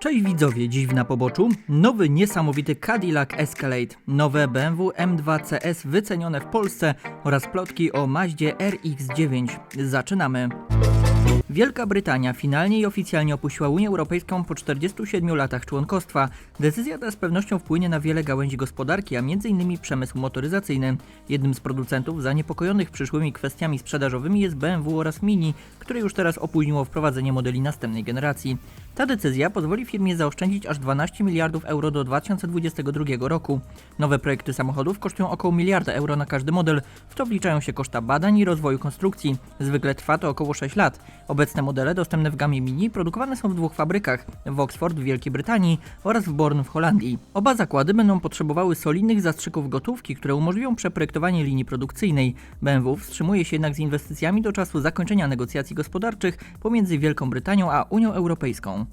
Cześć widzowie, dziś w na poboczu nowy niesamowity Cadillac Escalade, nowe BMW M2 CS wycenione w Polsce oraz plotki o Maździe RX-9. Zaczynamy. Wielka Brytania finalnie i oficjalnie opuściła Unię Europejską po 47 latach członkostwa. Decyzja ta z pewnością wpłynie na wiele gałęzi gospodarki, a m.in. przemysł motoryzacyjny. Jednym z producentów zaniepokojonych przyszłymi kwestiami sprzedażowymi jest BMW oraz Mini, które już teraz opóźniło wprowadzenie modeli następnej generacji. Ta decyzja pozwoli firmie zaoszczędzić aż 12 miliardów euro do 2022 roku. Nowe projekty samochodów kosztują około miliarda euro na każdy model, w to wliczają się koszta badań i rozwoju konstrukcji. Zwykle trwa to około 6 lat. Obecne modele dostępne w gamie Mini produkowane są w dwóch fabrykach, w Oxford w Wielkiej Brytanii oraz w Born w Holandii. Oba zakłady będą potrzebowały solidnych zastrzyków gotówki, które umożliwią przeprojektowanie linii produkcyjnej. BMW wstrzymuje się jednak z inwestycjami do czasu zakończenia negocjacji gospodarczych pomiędzy Wielką Brytanią a Unią Europejską.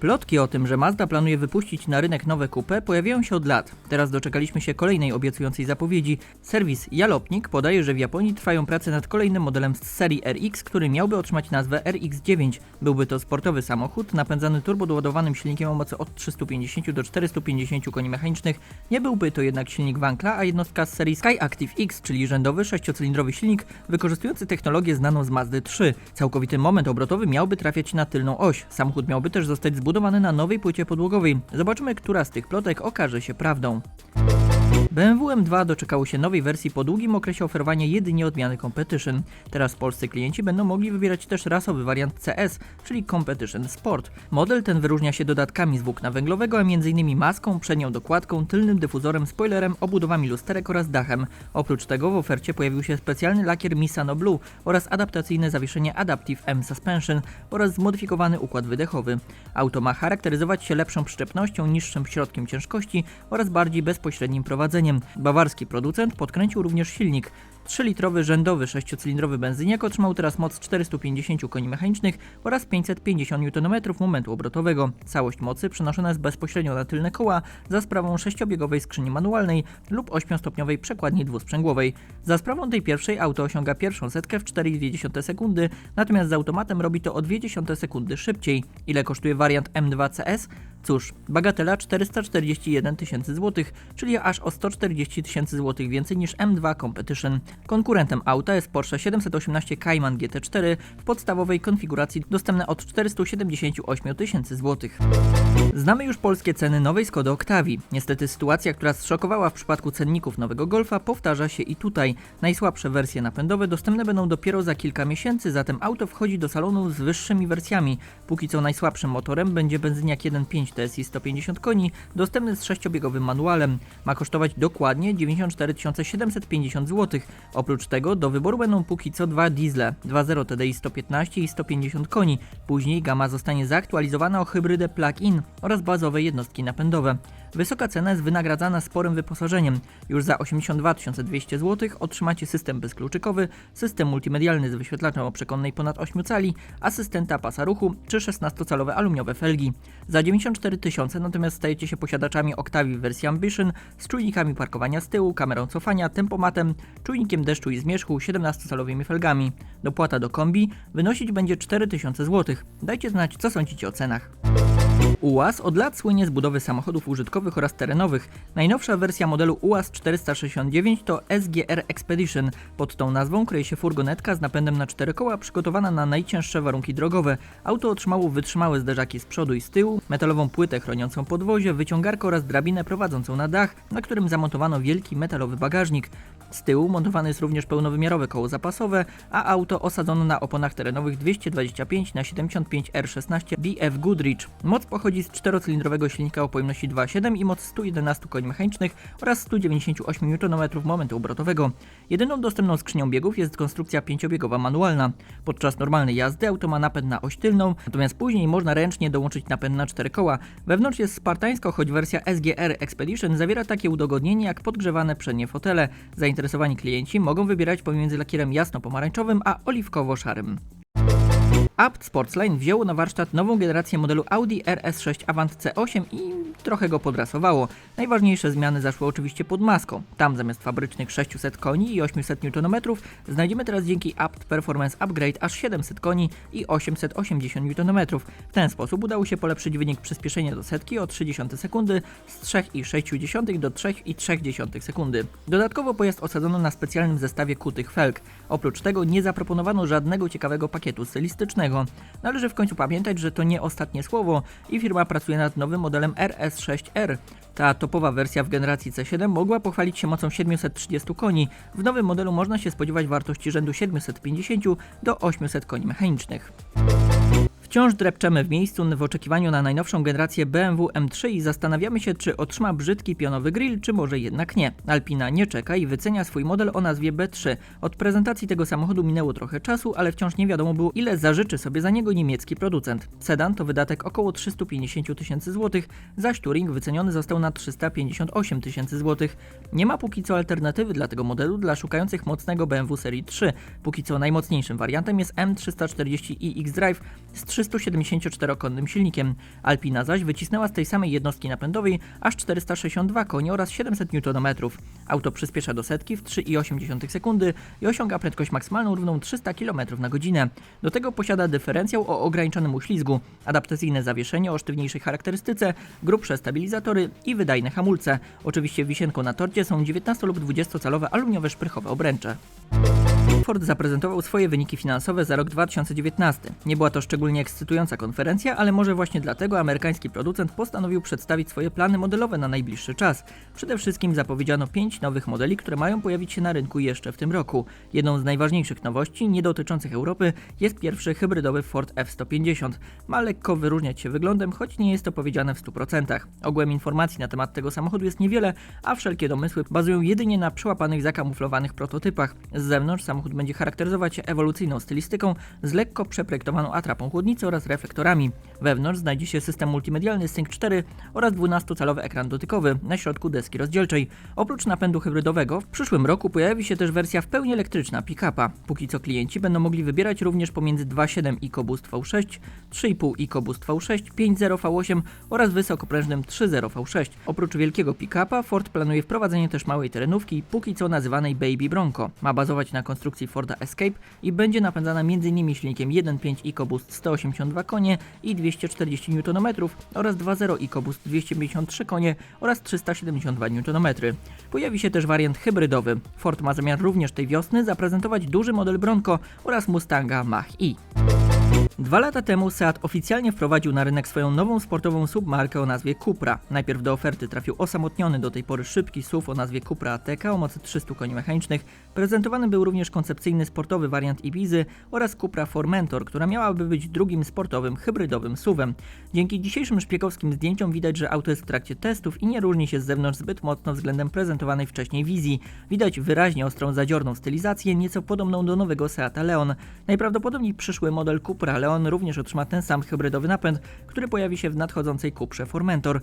Plotki o tym, że Mazda planuje wypuścić na rynek nowe coupe pojawiają się od lat. Teraz doczekaliśmy się kolejnej obiecującej zapowiedzi. Serwis Jalopnik podaje, że w Japonii trwają prace nad kolejnym modelem z serii RX, który miałby otrzymać nazwę RX-9. Byłby to sportowy samochód napędzany turbodoładowanym silnikiem o mocy od 350 do 450 koni mechanicznych. Nie byłby to jednak silnik Wankla, a jednostka z serii Skyactiv X, czyli rzędowy sześciocylindrowy silnik wykorzystujący technologię znaną z Mazdy 3. Całkowity moment obrotowy miałby trafiać na tylną oś. Samochód miałby też zostać zbudowany na nowej płycie podłogowej. Zobaczymy, która z tych plotek okaże się prawdą. BMW M2 doczekało się nowej wersji po długim okresie oferowania jedynie odmiany Competition. Teraz polscy klienci będą mogli wybierać też rasowy wariant CS, czyli Competition Sport. Model ten wyróżnia się dodatkami z włókna węglowego, a m.in. maską, przednią dokładką, tylnym dyfuzorem, spoilerem, obudowami lusterek oraz dachem. Oprócz tego w ofercie pojawił się specjalny lakier Misano Blue oraz adaptacyjne zawieszenie Adaptive M Suspension oraz zmodyfikowany układ wydechowy. Auto ma charakteryzować się lepszą przyczepnością, niższym środkiem ciężkości oraz bardziej bezpośrednim prowadzeniem. Bawarski producent podkręcił również silnik. 3-litrowy rzędowy 6-cylindrowy benzyniak otrzymał teraz moc 450 koni mechanicznych oraz 550 Nm momentu obrotowego. Całość mocy przenoszona jest bezpośrednio na tylne koła za sprawą sześciobiegowej skrzyni manualnej lub 8-stopniowej przekładni dwusprzęgłowej. Za sprawą tej pierwszej auto osiąga pierwszą setkę w 4,2 sekundy, natomiast z automatem robi to o 0,2 sekundy szybciej. Ile kosztuje wariant M2 CS? Cóż, bagatela 441 tysięcy złotych, czyli aż o 140 tysięcy złotych więcej niż M2 Competition. Konkurentem auta jest Porsche 718 Cayman GT4 w podstawowej konfiguracji dostępne od 478 tysięcy złotych. Znamy już polskie ceny nowej Skody Octavii. Niestety sytuacja, która zszokowała w przypadku cenników nowego Golfa powtarza się i tutaj. Najsłabsze wersje napędowe dostępne będą dopiero za kilka miesięcy, zatem auto wchodzi do salonu z wyższymi wersjami. Póki co najsłabszym motorem będzie benzyniak 1.5 TSI 150 koni, dostępny z sześciobiegowym manualem. Ma kosztować dokładnie 94 750 zł. Oprócz tego do wyboru będą póki co dwa diesle 2.0 TDI 115 i 150 koni. Później gama zostanie zaktualizowana o hybrydę plug-in oraz bazowe jednostki napędowe. Wysoka cena jest wynagradzana sporym wyposażeniem. Już za 82 200 zł otrzymacie system bezkluczykowy, system multimedialny z wyświetlaczem o przekonnej ponad 8 cali, asystenta pasa ruchu czy 16-calowe aluminiowe felgi. Za 94 tysiące natomiast stajecie się posiadaczami Octavii w wersji Ambition z czujnikami parkowania z tyłu, kamerą cofania, tempomatem, czujnikiem deszczu i zmierzchu, 17-calowymi felgami. Dopłata do kombi wynosić będzie 4000 zł. Dajcie znać, co sądzicie o cenach. UAZ od lat słynie z budowy samochodów użytkowych oraz terenowych. Najnowsza wersja modelu UAZ 469 to SGR Expedition. Pod tą nazwą kryje się furgonetka z napędem na cztery koła przygotowana na najcięższe warunki drogowe. Auto otrzymało wytrzymałe zderzaki z przodu i z tyłu, metalową płytę chroniącą podwozie, wyciągarkę oraz drabinę prowadzącą na dach, na którym zamontowano wielki metalowy bagażnik. Z tyłu montowane jest również pełnowymiarowe koło zapasowe, a auto osadzono na oponach terenowych 225 na 75 R16 BF Goodrich. Moc pochodzi z czterocylindrowego silnika o pojemności 2.7 i moc 111 koni mechanicznych oraz 198 Nm momentu obrotowego. Jedyną dostępną skrzynią biegów jest konstrukcja pięciobiegowa manualna. Podczas normalnej jazdy auto ma napęd na oś tylną, natomiast później można ręcznie dołączyć napęd na cztery koła. Wewnątrz jest spartańsko, choć wersja SGR Expedition zawiera takie udogodnienie jak podgrzewane przednie fotele. Klienci mogą wybierać pomiędzy lakierem jasno-pomarańczowym a oliwkowo-szarym. Apt Sportsline wzięło na warsztat nową generację modelu Audi RS6 Avant C8 i trochę go podrasowało. Najważniejsze zmiany zaszły oczywiście pod maską. Tam zamiast fabrycznych 600 koni i 800 Nm znajdziemy teraz dzięki Apt Performance Upgrade aż 700 koni i 880 Nm. W ten sposób udało się polepszyć wynik przyspieszenia do setki o 0,3 sekundy z 3,6 do 3,3 sekundy. Dodatkowo pojazd osadzono na specjalnym zestawie kutych felg. Oprócz tego nie zaproponowano żadnego ciekawego pakietu stylistycznego. Należy w końcu pamiętać, że to nie ostatnie słowo i firma pracuje nad nowym modelem RS6R. Ta topowa wersja w generacji C7 mogła pochwalić się mocą 730 koni. W nowym modelu można się spodziewać wartości rzędu 750 do 800 koni mechanicznych. Wciąż drepczemy w miejscu w oczekiwaniu na najnowszą generację BMW M3 i zastanawiamy się, czy otrzyma brzydki pionowy grill, czy może jednak nie. Alpina nie czeka i wycenia swój model o nazwie B3. Od prezentacji tego samochodu minęło trochę czasu, ale wciąż nie wiadomo było, ile zażyczy sobie za niego niemiecki producent. Sedan to wydatek około 350 tysięcy złotych, zaś Touring wyceniony został na 358 tysięcy złotych. Nie ma póki co alternatywy dla tego modelu dla szukających mocnego BMW serii 3. Póki co najmocniejszym wariantem jest M340i X-Drive z 374-konnym silnikiem. Alpina zaś wycisnęła z tej samej jednostki napędowej aż 462 konie oraz 700 Nm. Auto przyspiesza do setki w 3,8 sekundy i osiąga prędkość maksymalną równą 300 km na godzinę. Do tego posiada dyferencjał o ograniczonym uślizgu, adaptacyjne zawieszenie o sztywniejszej charakterystyce, grubsze stabilizatory i wydajne hamulce. Oczywiście wisienką na torcie są 19 lub 20-calowe aluminiowe szprychowe obręcze. Ford zaprezentował swoje wyniki finansowe za rok 2019. Nie była to szczególnie ekscytująca konferencja, ale może właśnie dlatego amerykański producent postanowił przedstawić swoje plany modelowe na najbliższy czas. Przede wszystkim zapowiedziano pięć nowych modeli, które mają pojawić się na rynku jeszcze w tym roku. Jedną z najważniejszych nowości, nie dotyczących Europy, jest pierwszy hybrydowy Ford F-150. Ma lekko wyróżniać się wyglądem, choć nie jest to powiedziane w 100%. Ogółem informacji na temat tego samochodu jest niewiele, a wszelkie domysły bazują jedynie na przełapanych, zakamuflowanych prototypach. Z zewnątrz samochód będzie charakteryzować się ewolucyjną stylistyką z lekko przeprojektowaną atrapą chłodnicy oraz reflektorami. Wewnątrz znajdzie się system multimedialny Sync 4 oraz 12-calowy ekran dotykowy na środku deski rozdzielczej. Oprócz napędu hybrydowego w przyszłym roku pojawi się też wersja w pełni elektryczna pick-upa. Póki co klienci będą mogli wybierać również pomiędzy 2.7 EcoBoost V6, 3.5 EcoBoost V6, 5.0 V8 oraz wysokoprężnym 3.0 V6. Oprócz wielkiego pick-upa Ford planuje wprowadzenie też małej terenówki, póki co nazywanej Baby Bronco. Ma bazować na konstrukcji Forda Escape i będzie napędzana m.in. silnikiem 1.5 EcoBoost 182 konie i 240 Nm oraz 2.0 EcoBoost 253 konie oraz 372 Nm. Pojawi się też wariant hybrydowy. Ford ma zamiar również tej wiosny zaprezentować duży model Bronco oraz Mustanga Mach-E. Dwa lata temu Seat oficjalnie wprowadził na rynek swoją nową sportową submarkę o nazwie Cupra. Najpierw do oferty trafił osamotniony do tej pory szybki SUV o nazwie Cupra ATK o mocy 300 koni mechanicznych. Prezentowany był również koncepcyjny sportowy wariant Ibizy oraz Cupra Formentor, która miałaby być drugim sportowym, hybrydowym SUVem. Dzięki dzisiejszym szpiegowskim zdjęciom widać, że auto jest w trakcie testów i nie różni się z zewnątrz zbyt mocno względem prezentowanej wcześniej wizji. Widać wyraźnie ostrą zadziorną stylizację, nieco podobną do nowego Seata Leon. Najprawdopodobniej przyszły model Cupra Leon również otrzyma ten sam hybrydowy napęd, który pojawi się w nadchodzącej Cuprze Formentor.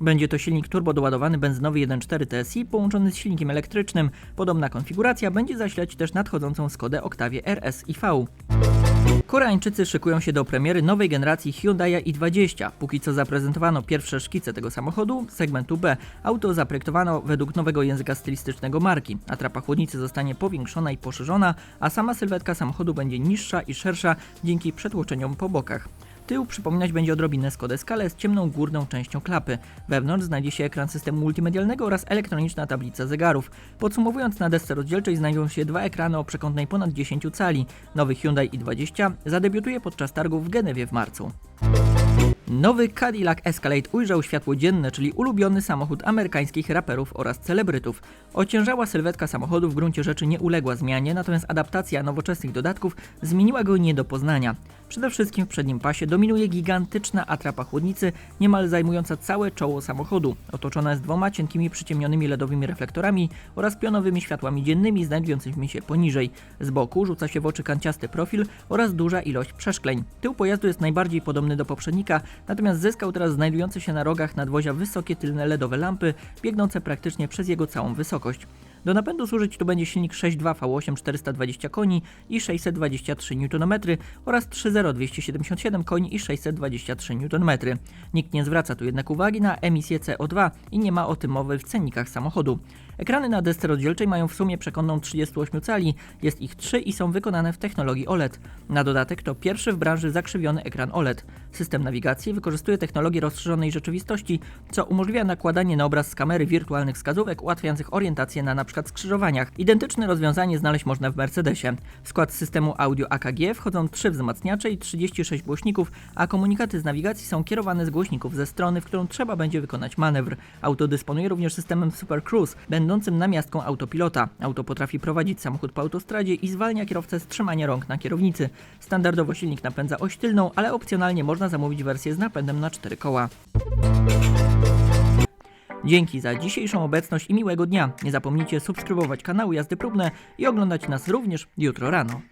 Będzie to silnik turbodoładowany benzynowy 1.4 TSI połączony z silnikiem elektrycznym. Podobna konfiguracja będzie zasilać też nadchodzącą Skodę Octavia RS i V. Koreańczycy szykują się do premiery nowej generacji Hyundai i20. Póki co zaprezentowano pierwsze szkice tego samochodu, segmentu B. Auto zaprojektowano według nowego języka stylistycznego marki. Atrapa chłodnicy zostanie powiększona i poszerzona, a sama sylwetka samochodu będzie niższa i szersza dzięki przetłoczeniom po bokach. Tył przypominać będzie odrobinę Skodę Scalę z ciemną górną częścią klapy. Wewnątrz znajdzie się ekran systemu multimedialnego oraz elektroniczna tablica zegarów. Podsumowując, na desce rozdzielczej znajdują się dwa ekrany o przekątnej ponad 10 cali. Nowy Hyundai i20 zadebiutuje podczas targów w Genewie w marcu. Nowy Cadillac Escalade ujrzał światło dzienne, czyli ulubiony samochód amerykańskich raperów oraz celebrytów. Ociężała sylwetka samochodu w gruncie rzeczy nie uległa zmianie, natomiast adaptacja nowoczesnych dodatków zmieniła go nie do poznania. Przede wszystkim w przednim pasie dominuje gigantyczna atrapa chłodnicy, niemal zajmująca całe czoło samochodu. Otoczona jest dwoma cienkimi przyciemnionymi LEDowymi reflektorami oraz pionowymi światłami dziennymi znajdującymi się poniżej. Z boku rzuca się w oczy kanciasty profil oraz duża ilość przeszkleń. Tył pojazdu jest najbardziej podobny do poprzednika, natomiast zyskał teraz znajdujące się na rogach nadwozia wysokie tylne LEDowe lampy, biegnące praktycznie przez jego całą wysokość. Do napędu służyć tu będzie silnik 6.2 V8 420 koni i 623 Nm oraz 3.0 277 koni i 623 Nm. Nikt nie zwraca tu jednak uwagi na emisję CO2 i nie ma o tym mowy w cennikach samochodu. Ekrany na desce rozdzielczej mają w sumie przekątną 38 cali, jest ich 3 i są wykonane w technologii OLED. Na dodatek to pierwszy w branży zakrzywiony ekran OLED. System nawigacji wykorzystuje technologię rozszerzonej rzeczywistości, co umożliwia nakładanie na obraz z kamery wirtualnych wskazówek ułatwiających orientację na np. skrzyżowaniach. Identyczne rozwiązanie znaleźć można w Mercedesie. W skład systemu audio AKG wchodzą 3 wzmacniacze i 36 głośników, a komunikaty z nawigacji są kierowane z głośników ze strony, w którą trzeba będzie wykonać manewr. Auto dysponuje również systemem Super Cruise, będącym namiastką autopilota. Auto potrafi prowadzić samochód po autostradzie i zwalnia kierowcę z trzymania rąk na kierownicy. Standardowo silnik napędza oś tylną, ale opcjonalnie można zamówić wersję z napędem na 4 koła. Dzięki za dzisiejszą obecność i miłego dnia. Nie zapomnijcie subskrybować kanału Jazdy Próbne i oglądać nas również jutro rano.